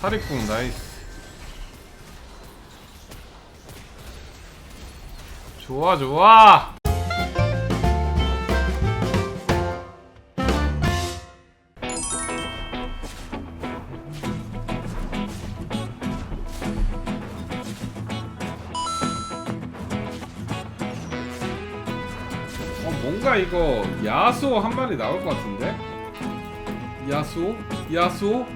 사리궁 나이스. 좋아 좋아! 어 뭔가 이거 야수 한 마리 나올 것 같은데? 야수? 야수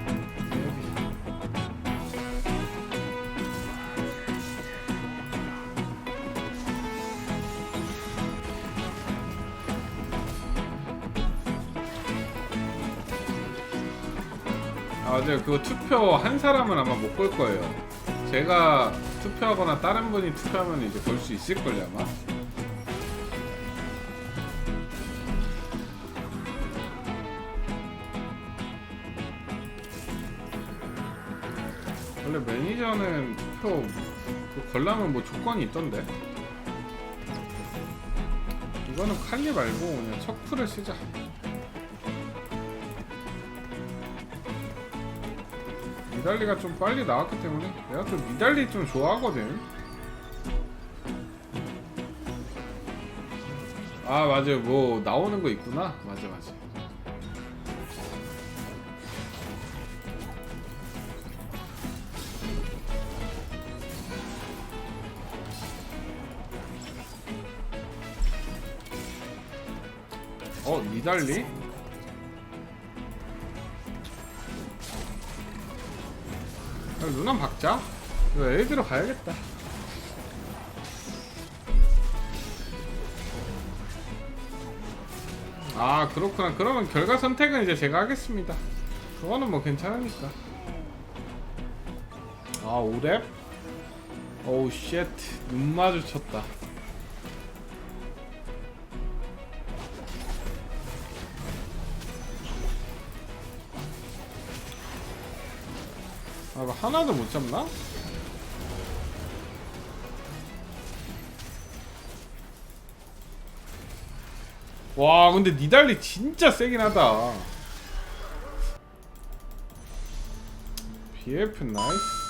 맞아요. 그거 투표 한 사람은 아마 못볼 거예요. 제가 투표하거나 다른 분이 투표하면 이제 볼 수 있을걸요, 아마. 원래 매니저는 투표 그 걸라면 뭐 조건이 있던데. 이거는 칼리 말고 그냥 척프를 쓰자. 미달리가 좀 빨리 나왔기 때문에 내가 또 미달리 좀 좋아하거든. 아 맞아요. 뭐 나오는 거 있구나. 맞아 맞아. 어 미달리? 야, 누나 박자? 이거 애 들어가야겠다. 아 그렇구나. 그러면 결과 선택은 이제 제가 하겠습니다. 그거는 뭐 괜찮으니까. 아 오랩? 오우 쉣. 눈 마주쳤다. 아, 이거 하나도 못 잡나? 와, 근데 니달리 진짜 세긴 하다. BF 나이스.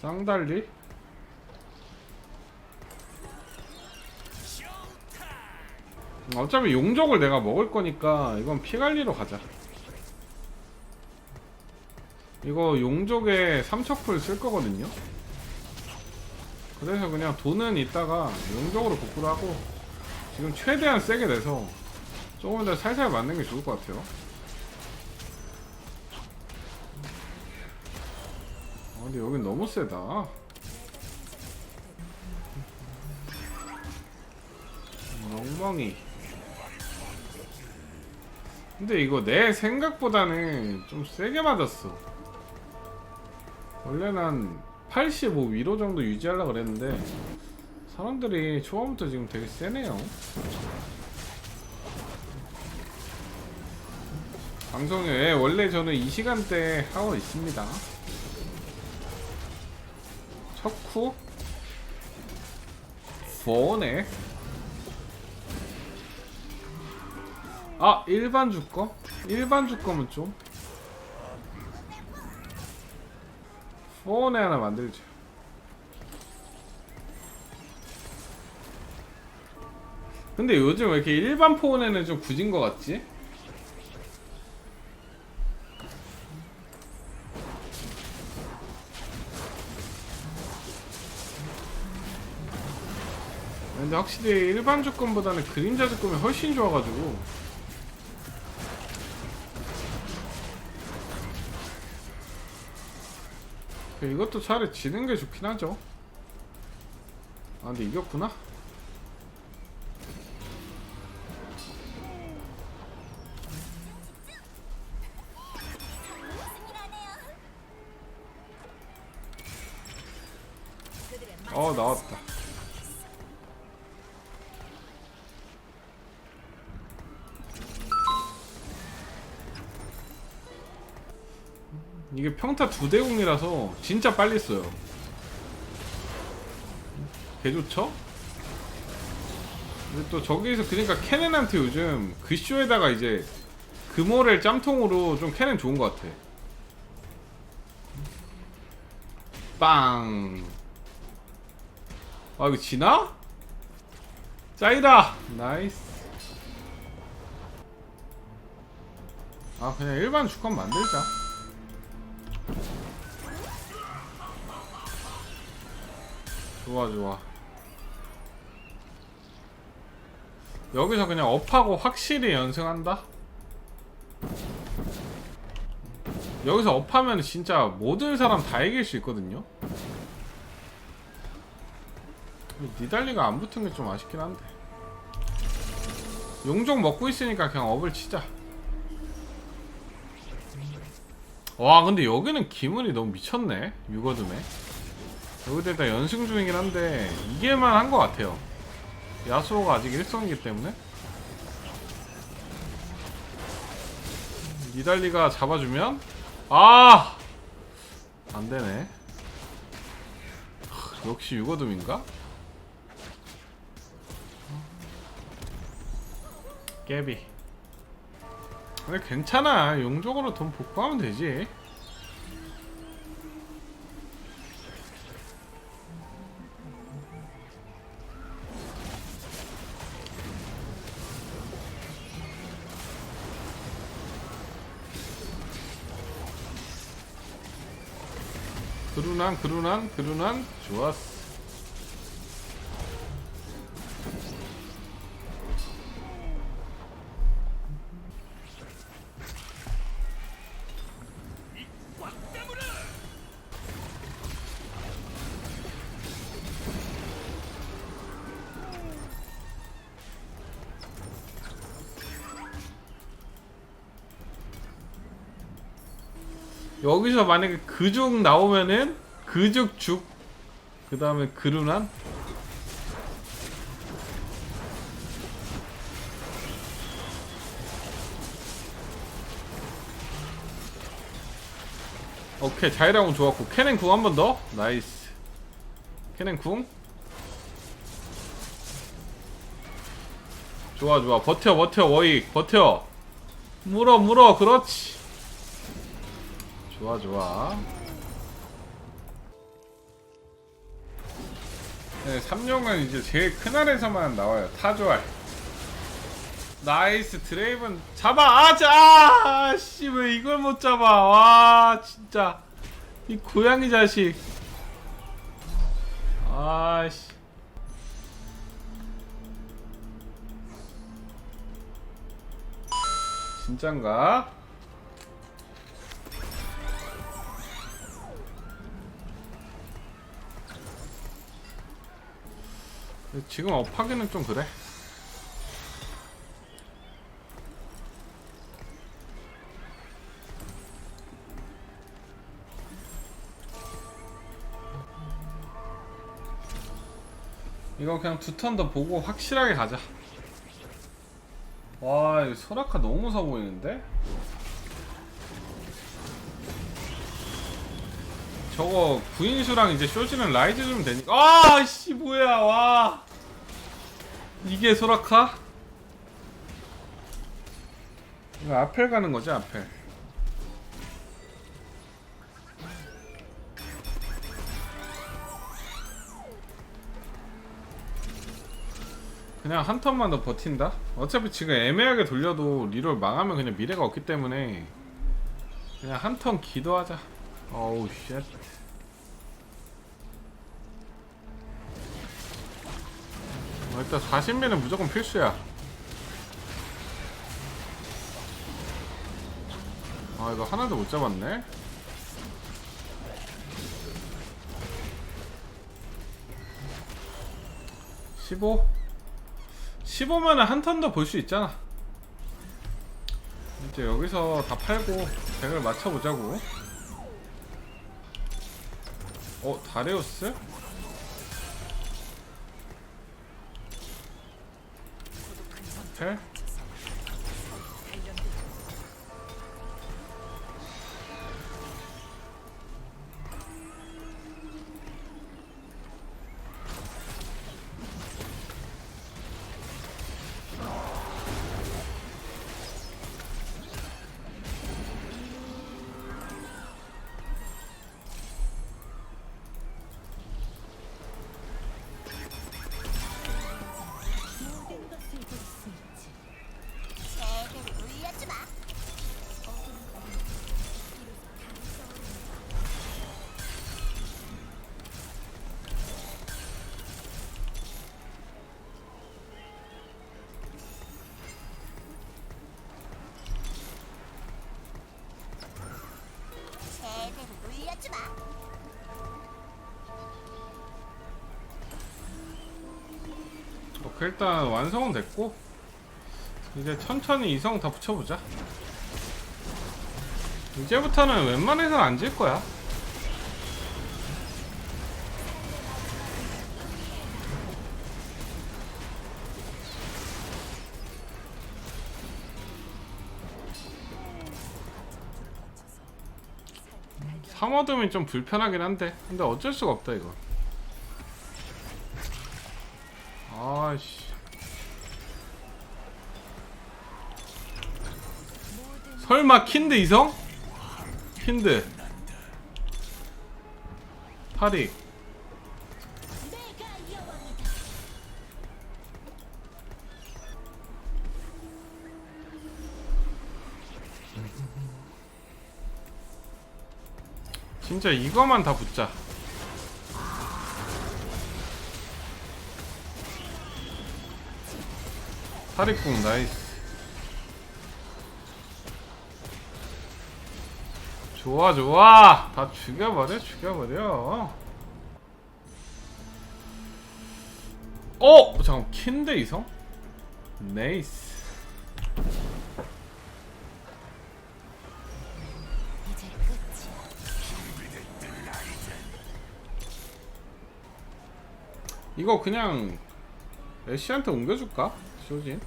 쌍달리? 어차피 용족을 내가 먹을 거니까 이건 피갈리로 가자. 이거 용족에 삼척풀 쓸 거거든요. 그래서 그냥 돈은 이따가 용족으로 복구를 하고 지금 최대한 세게 내서 조금 더 살살 맞는 게 좋을 것 같아요. 아, 근데 여긴 너무 세다. 멍멍이. 근데 이거 내 생각보다는 좀 세게 맞았어. 원래는 85 위로 정도 유지하려고 그랬는데 사람들이 초반부터 지금 되게 세네요. 방송에 예, 원래 저는 이 시간대 하고 있습니다. 척후 포네 아 일반 주거? 일반 주거면 좀 포네 하나 만들죠 근데 요즘 왜 이렇게 일반 포네는 좀 굳은 것 같지? 근데 확실히 일반 조건보다는 그림자 조건이 훨씬 좋아가지고 이것도 차라리 지는 게 좋긴 하죠. 아 근데 이겼구나 평타 두 대공이라서 진짜 빨리 써요. 개 좋죠? 근데 또 저기서 그러니까 캐넨한테 요즘 그 쇼에다가 이제 금호를 짬통으로 좀 캐넨 좋은 것 같아. 빵. 아 이거 지나? 짜이다. 나이스. 아 그냥 일반 주권 만들자. 좋아 좋아. 여기서 그냥 업하고 확실히 연승한다? 여기서 업하면 진짜 모든 사람 다 이길 수 있거든요? 니달리가 안 붙은 게 좀 아쉽긴 한데 용종 먹고 있으니까 그냥 업을 치자 와 근데 여기는 기문이 너무 미쳤네 유거둠에 여기다 연승 중이긴 한데 이게만 한 것 같아요. 야수호가 아직 1성이기 때문에. 니달리가 잡아주면 아! 안되네. 하, 역시 유거둠인가? 깨비. 근데 괜찮아. 용적으로 돈 복구하면 되지 그루난 그루난 그루난 좋았어. 여기서 만약에 그죽 나오면은 그죽 죽. 그 다음에 그루난. 오케이 자이라군 좋았고 캐넨 궁 한 번 더. 나이스. 캐넨 궁. 좋아 좋아 버텨 버텨 워익 버텨. 물어 물어 그렇지. 좋아 좋아 네 3용은 이제 제일 큰 알에서만 나와요. 타조알. 나이스 드레이븐. 잡아! 아자 아씨 왜 이걸 못 잡아? 와 진짜. 이 고양이 자식. 아씨. 진짠가? 지금 업하기는 좀 그래. 이거 그냥 두 턴 더 보고 확실하게 가자. 와, 이 소라카 너무 무서워 보이는데? 저거 구인수랑 이제 쇼지는 라이즈 주면 되니까 아씨 뭐야 와 이게 소라카? 이거 아펠 가는 거지 아펠 그냥 한 턴만 더 버틴다? 어차피 지금 애매하게 돌려도 리롤 망하면 그냥 미래가 없기 때문에 그냥 한 턴 기도하자 어우 쉣 어, 일단 40미는 무조건 필수야. 아 이거 하나도 못 잡았네. 15 15면은 한 턴 더 볼 수 있잖아. 이제 여기서 다 팔고 덱을 맞춰보자고 어 다레우스? 텔? 울렸지 마. 오케이 일단 완성은 됐고 이제 천천히 이성 다 붙여보자 이제부터는 웬만해선 안질 거야 삼어둠이 좀 불편하긴 한데. 근데 어쩔 수가 없다 이거. 아씨. 설마 킨드 이성? 킨드. 타릭 진짜 이거만 다 붙자. 타릭궁 나이스. 좋아 좋아. 다 죽여버려 죽여버려. 어? 잠깐 킨드 이성? 네이스 이거 그냥 애쉬한테 옮겨줄까? 쇼진?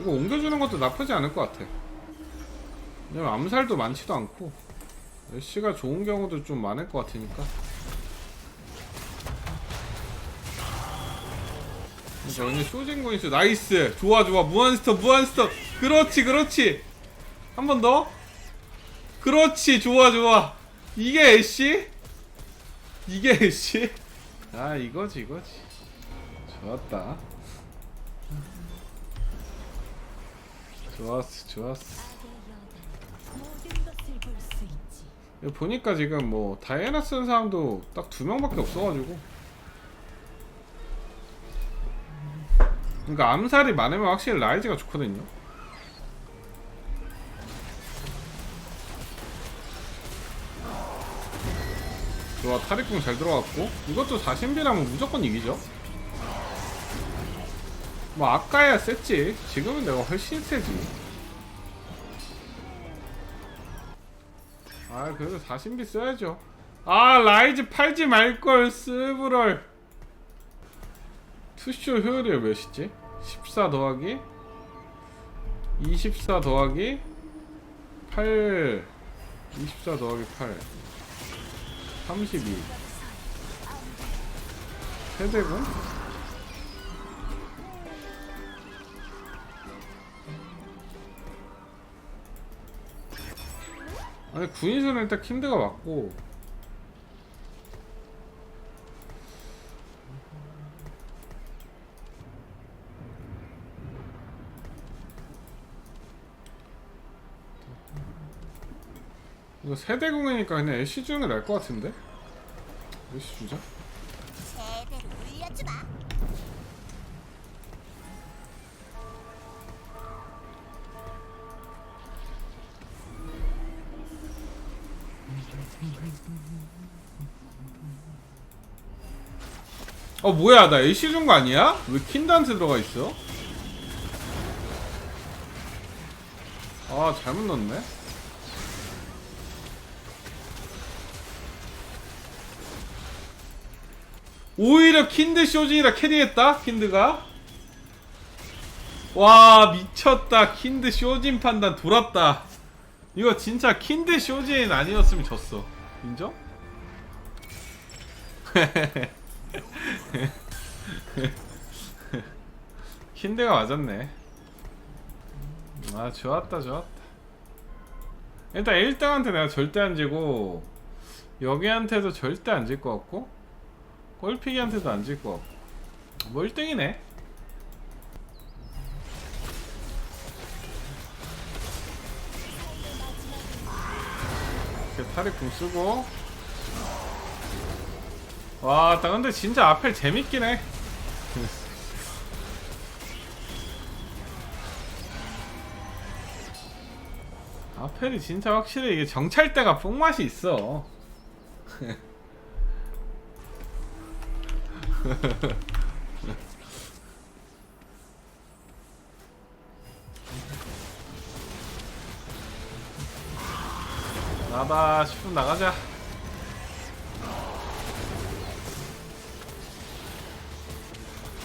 이거 옮겨주는 것도 나쁘지 않을 것 같아. 왜냐면 암살도 많지도 않고 애쉬가 좋은 경우도 좀 많을 것 같으니까. 자 오늘 쇼진 고인수 나이스! 좋아 좋아. 무한스터 무한스터 그렇지 그렇지. 한 번 더. 그렇지 좋아 좋아. 이게 애쉬? 이게 애쉬? 아 이거지 이거지. 좋았다. 좋았어 좋았어. 보니까 지금 뭐 다이애나 쓰는 사람도 딱 두 명밖에 없어가지고. 그러니까 암살이 많으면 확실히 라이즈가 좋거든요 좋아. 탈익궁 잘 들어갔고. 이것도 4신비라면 무조건 이기죠. 뭐 아까야 셌지. 지금은 내가 훨씬 세지. 아 그래도 4신비 써야죠. 아 라이즈 팔지 말걸 스브럴. 투쇼 효율이 몇이지? 14 더하기? 24 더하기? 8 24 더하기 8 32 세대군? 아니 군인선은 일단 킨드가 맞고 이거 세대공이니까 그냥 애쉬 주는 게 나을 것 같은데? 애쉬 주자 제대로 울렸지 마. 어 뭐야 나 애쉬 준 거 아니야? 왜 킨드한테 들어가 있어? 아 잘못 넣었네 오히려 킨드 쇼진이라 캐리했다 킨드가 와 미쳤다 킨드 쇼진 판단 돌았다 이거 진짜 킨드 쇼진 아니었으면 졌어 인정? 킨드가 맞았네. 아 좋았다 좋았다. 일단 1등한테 내가 절대 안 지고 여기한테도 절대 안 질 것 같고 꼴피기한테도 안 질 것 같고 뭐 1등이네. 이렇게 탈익궁 쓰고 와, 나 근데 진짜 아펠 재밌긴 해. 아펠 스펠이 진짜 확실히 이게 정찰대가 뽕맛이 있어. 나다 싶으면 나가자.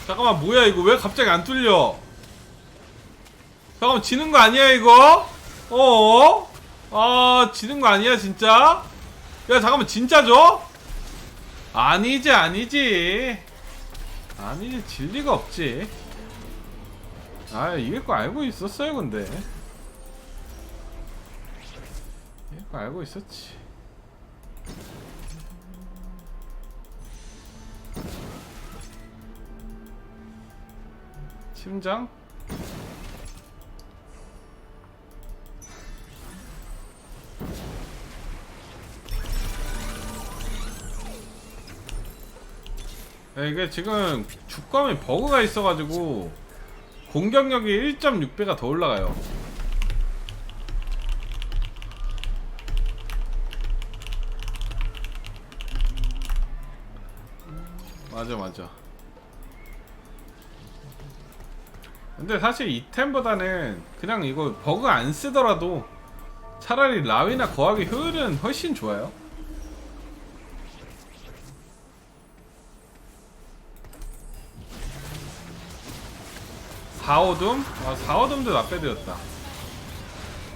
잠깐만 뭐야 이거 왜 갑자기 안 뚫려? 잠깐만 지는 거 아니야 이거? 어? 아 지는 거 아니야 진짜? 야 잠깐만 진짜죠? 아니지 아니지. 아니지 질 리가 없지. 아 이길 거 알고 있었어요 근데. 이길 거 알고 있었지. 심장? 네, 이게 지금 주검에 버그가 있어가지고 공격력이 1.6배가 더 올라가요. 맞아 맞아. 근데 사실 이템보다는 그냥 이거 버그 안 쓰더라도 차라리 라위나 거하기 효율은 훨씬 좋아요. 4호돔? 아 4호돔도 나빼드였다.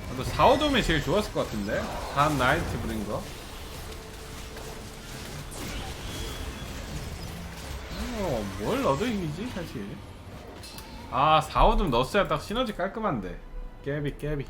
나도 4호돔이 제일 좋았을 것 같은데? 다음 나이트 브린 거. 어, 뭘 이기지 사실. 아 4호돔 넣었어야 딱 시너지 깔끔한데. 깨비 깨비